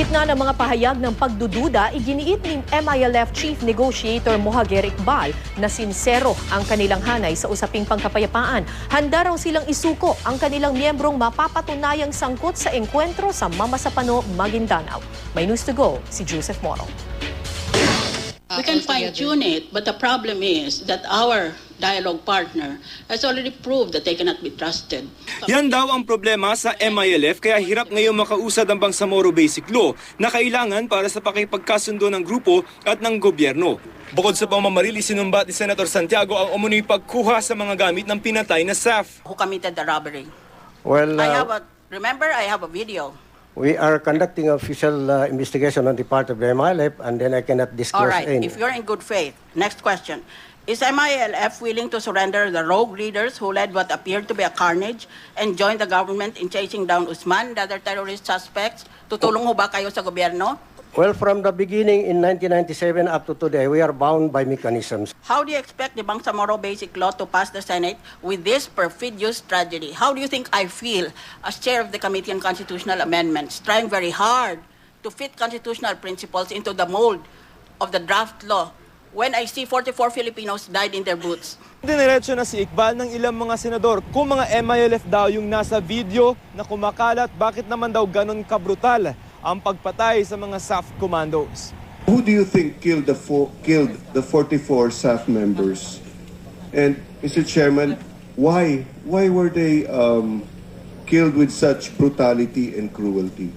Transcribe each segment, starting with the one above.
gitna ng mga pahayag ng pagdududa, iginiit ni MILF Chief Negotiator Mohager Iqbal na sinsero ang kanilang hanay sa usaping pangkapayapaan. Handa raw silang isuko ang kanilang miyembrong mapapatunayang sangkot sa engkwentro sa Mamasapano, Maguindanao. May news to go, si Joseph Moro. We can fine tune it, but the problem is that our dialogue partner has already proved that they cannot be trusted. Yan daw ang problema sa MILF kaya hirap ngayon makausad ang Bangsamoro Basic Law na kailangan para sa pakipagkasundo ng grupo at ng gobyerno. Bukod sa pamamarili, sinumbat ni Senator Santiago ang umunoy pagkuha sa mga gamit ng pinatay na SAF. Who committed the robbery? Well, I uh, have a, remember, I have a video. we are conducting official uh, investigation on the part of the MILF, and then I cannot disclose All right, any. if you're in good faith. Next question. Is MILF willing to surrender the rogue leaders who led what appeared to be a carnage and join the government in chasing down Usman, the other terrorist suspects? Tutulong ho ba kayo sa gobyerno? Well, from the beginning in 1997 up to today, we are bound by mechanisms. How do you expect the Bangsamoro Basic Law to pass the Senate with this perfidious tragedy? How do you think I feel as chair of the Committee on Constitutional Amendments, trying very hard to fit constitutional principles into the mold of the draft law when I see 44 Filipinos died in their boots? Diniretso na si Iqbal ng ilang mga senador kung mga MILF daw yung nasa video na kumakalat bakit naman daw ganon kabrutal ang pagpatay sa mga SAF commandos. Who do you think killed the fo- killed the 44 staff members? And Mr. Chairman, why why were they um, killed with such brutality and cruelty?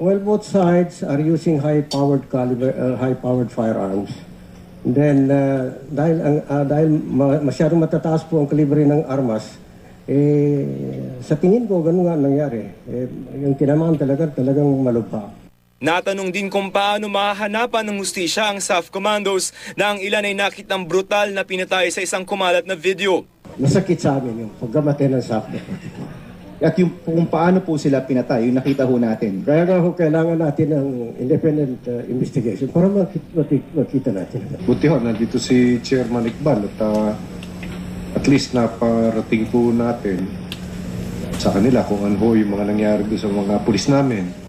Well, both sides are using high-powered caliber, uh, high-powered firearms. Then, uh, dahil, ang, uh, dahil ma- masyadong matataas po ang kalibre ng armas, eh, sa tingin ko, ganun nga ang nangyari. Eh, yung tinamaan talaga, talagang malubha. Natanong din kung paano mahahanapan ng hustisya ang SAF commandos na ang ilan ay nakitang brutal na pinatay sa isang kumalat na video. Masakit sa amin yung pagkamatay ng SAF. At yung kung paano po sila pinatay, yung nakita ho natin. Kaya nga ho, kailangan natin ng independent uh, investigation para makita, makita, makita natin. Buti ho, nandito si Chairman Iqbal at ah, at least naparating po natin sa kanila kung ano ho yung mga nangyari doon sa mga pulis namin.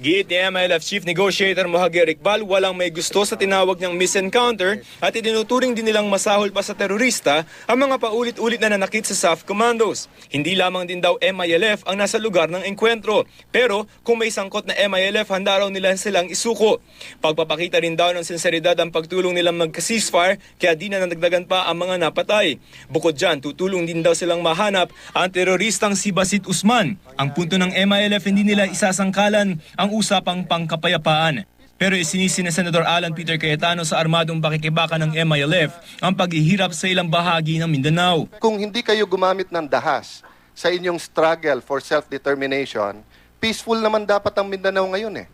Giit ni MILF Chief Negotiator Mohager Iqbal walang may gusto sa tinawag niyang misencounter at itinuturing din nilang masahol pa sa terorista ang mga paulit-ulit na nanakit sa SAF commandos. Hindi lamang din daw MILF ang nasa lugar ng enkwentro. Pero kung may sangkot na MILF, handa raw nila silang isuko. Pagpapakita rin daw ng sinseridad ang pagtulong nilang magka-ceasefire kaya di na nadagdagan pa ang mga napatay. Bukod dyan, tutulong din daw silang mahanap ang teroristang si Basit Usman. Ang punto ng MILF hindi nila isasangkalan ang usapang pangkapayapaan. Pero isinisi ni Senador Alan Peter Cayetano sa armadong bakikibaka ng MILF ang paghihirap sa ilang bahagi ng Mindanao. kung hindi kayo gumamit ng dahas sa inyong struggle for self-determination, peaceful naman dapat ang Mindanao ngayon eh.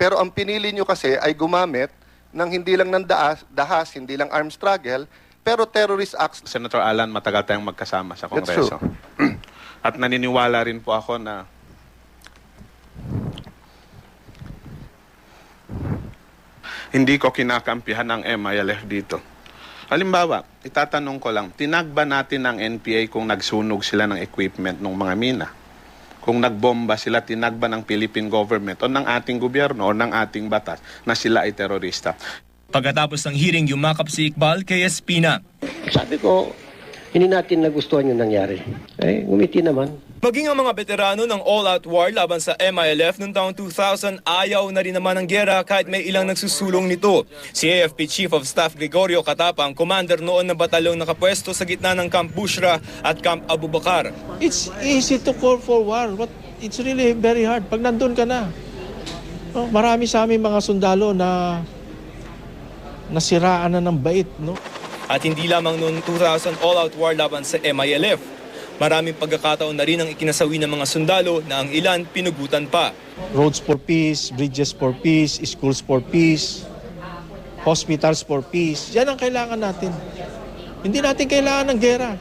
Pero ang pinili nyo kasi ay gumamit ng hindi lang ng dahas, dahas hindi lang armed struggle, pero terrorist acts. Senator Alan, matagal tayong magkasama sa Kongreso. At naniniwala rin po ako na hindi ko kinakampihan ang MILF dito. Halimbawa, itatanong ko lang, tinag ba natin ang NPA kung nagsunog sila ng equipment ng mga mina? Kung nagbomba sila, tinag ba ng Philippine government o ng ating gobyerno o ng ating batas na sila ay terorista? Pagkatapos ng hearing, yumakap si Iqbal kay Espina. Sabi ko, hindi natin nagustuhan yung nangyari. Eh, ngumiti naman. Maging ang mga veterano ng all-out war laban sa MILF noong taong 2000 ayaw na rin naman ng gera kahit may ilang nagsusulong nito. Si AFP Chief of Staff Gregorio Katapang, commander noon ng batalyong nakapwesto sa gitna ng Camp Bushra at Camp Abu Bakar. It's easy to call for war, but it's really very hard pag nandun ka na. Oh, marami sa aming mga sundalo na nasiraan na ng bait, no? At hindi lamang noong 2000 all-out war laban sa MILF. Maraming pagkakataon na rin ang ikinasawi ng mga sundalo na ang ilan pinugutan pa. Roads for peace, bridges for peace, schools for peace, hospitals for peace. Yan ang kailangan natin. Hindi natin kailangan ng gera.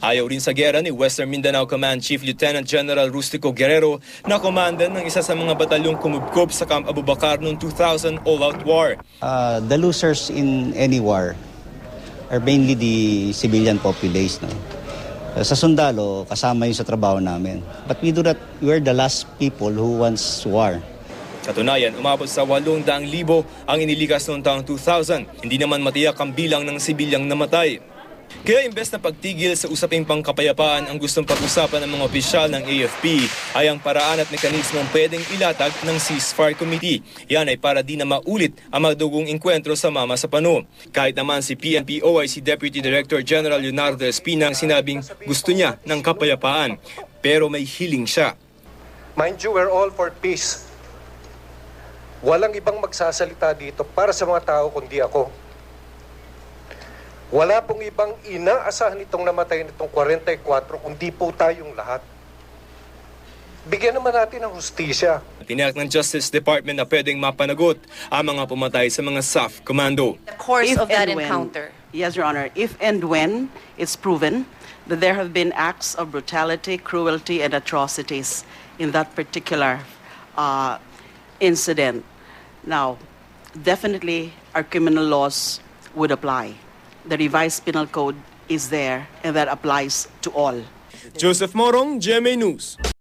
Ayaw rin sa gera ni Western Mindanao Command Chief Lieutenant General Rustico Guerrero na komandan ng isa sa mga batalyong kumubkob sa Camp Abu Bakar noong 2000 all-out war. Uh, the losers in any war are mainly the civilian population. No? Uh, Sa sundalo, kasama yun sa trabaho namin. But we do not, we're the last people who wants war. Katunayan, umabot sa 800,000 ang inilikas noong taong 2000. Hindi naman matiyak ang bilang ng sibilyang namatay. Kaya imbes na pagtigil sa usaping pangkapayapaan ang gustong pag-usapan ng mga opisyal ng AFP ay ang paraan at mekanismong pwedeng ilatag ng ceasefire committee. Yan ay para di na maulit ang magdugong inkwentro sa Mama sa Pano. Kahit naman si PNP OIC Deputy Director General Leonardo Espina ang sinabing gusto niya ng kapayapaan. Pero may hiling siya. Mind you, we're all for peace. Walang ibang magsasalita dito para sa mga tao kundi ako. Wala pong ibang inaasahan itong namatay nitong 44 kundi po tayong lahat. Bigyan naman natin ng hustisya. Tiniyak ng Justice Department na pwedeng mapanagot ang mga pumatay sa mga SAF Commando. course If of that and when- encounter. Yes, Your Honor. If and when it's proven that there have been acts of brutality, cruelty, and atrocities in that particular uh, incident, now, definitely our criminal laws would apply. The revised penal code is there, and that applies to all. Joseph Morong, GMA News.